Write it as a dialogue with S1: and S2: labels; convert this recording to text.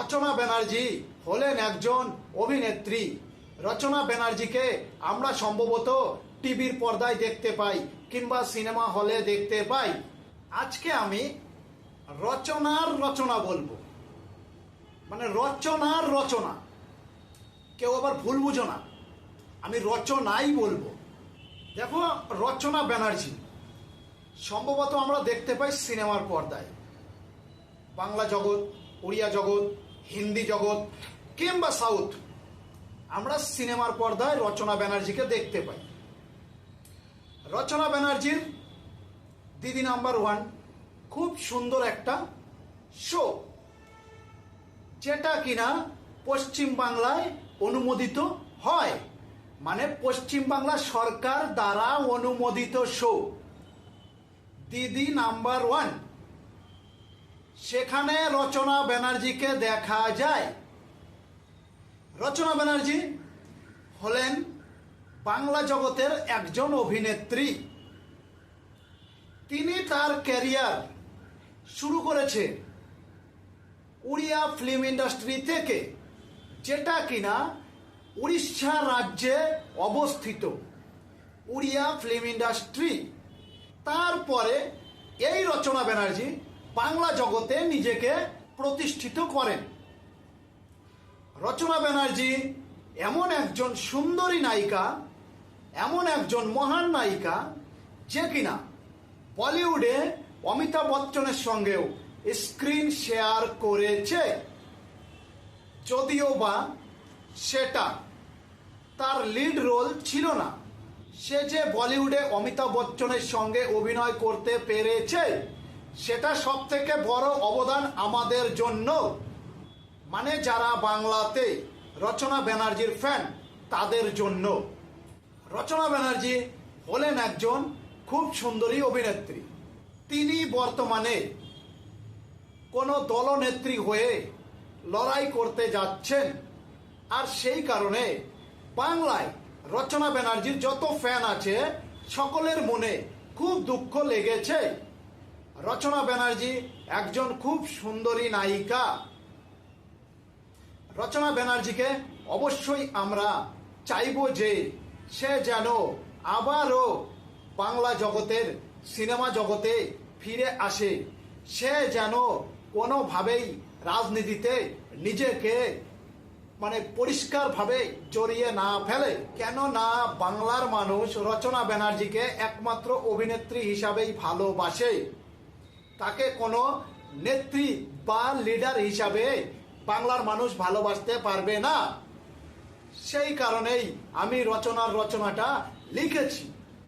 S1: রচনা ব্যানার্জি হলেন একজন অভিনেত্রী। রচনা ব্যানার্জিকে আমরা সম্ভবত টিভির পর্দায় দেখতে পাই কিংবা সিনেমা হলে দেখতে পাই। আজকে আমি রচনার রচনা বলব। মানে রচনার রচনা। কেউ আবার ভুল বুঝো না। আমি রচনাই বলব। দেখো, রচনা ব্যানার্জি। সম্ভবত আমরা দেখতে পাই সিনেমার পর্দায়। বাংলা জগৎ উড়িয়া জগৎ হিন্দি জগৎ কিংবা সাউথ, আমরা সিনেমার পর্দায় রচনা ব্যানার্জিকে দেখতে পাই। রচনা ব্যানার্জির দিদি নাম্বার ওয়ান, খুব সুন্দর একটা শো যেটা কিনা পশ্চিম বাংলায় অনুমোদিত হয়। মানে পশ্চিম বাংলা সরকার দ্বারা অনুমোদিত শো দিদি নাম্বার ওয়ান। সেখানে রচনা ব্যানার্জিকে দেখা যায়। রচনা ব্যানার্জি হলেন বাংলা জগতের একজন অভিনেত্রী। তিনি তার ক্যারিয়ার শুরু করেছে উড়িয়া ফিল্ম ইন্ডাস্ট্রি থেকে, যেটা কিনা উড়িষ্যা রাজ্যে অবস্থিত। উড়িয়া ফিল্ম ইন্ডাস্ট্রি। তারপরে এই রচনা ব্যানার্জি বাংলা জগতে নিজেকে প্রতিষ্ঠিত করেন। রচনা ব্যানার্জি এমন একজন সুন্দরী নায়িকা, এমন একজন মহান নায়িকা যে কিনা বলিউডে অমিতাভ বচ্চনের সঙ্গেও স্ক্রিন শেয়ার করেছে। যদিও বা সেটা তার লিড রোল ছিল না, সে যে বলিউডে অমিতাভ বচ্চনের সঙ্গে অভিনয় করতে পেরেছে সেটা সব থেকে বড় অবদান আমাদের জন্য। মানে যারা বাংলাতে রচনা ব্যানার্জির ফ্যান তাদের জন্য। রচনা ব্যানার্জি হলেন একজন খুব সুন্দরী অভিনেত্রী। তিনি বর্তমানে কোনো দলনেত্রী হয়ে লড়াই করতে যাচ্ছেন। আর সেই কারণে বাংলায় রচনা ব্যানার্জির যত ফ্যান আছে, সকলের মনে খুব দুঃখ লেগেছে। রচনা ব্যানার্জি একজন খুব সুন্দরী নায়িকা। রচনা ব্যানার্জিকে অবশ্যই আমরা চাইব যে সে যেন আবারও বাংলা জগতের, সিনেমা জগতে ফিরে আসে। সে যেন কোনোভাবেই রাজনীতিতে নিজেকে মানে পরিষ্কারভাবে জড়িয়ে না ফেলে। কেননা বাংলার মানুষ রচনা ব্যানার্জিকে একমাত্র অভিনেত্রী হিসাবেই ভালোবাসে। তাকে কোনো নেত্রী বা লিডার হিসাবে বাংলার মানুষ ভালোবাসতে পারবে না। সেই কারণেই আমি রচনার রচনাটা লিখেছি।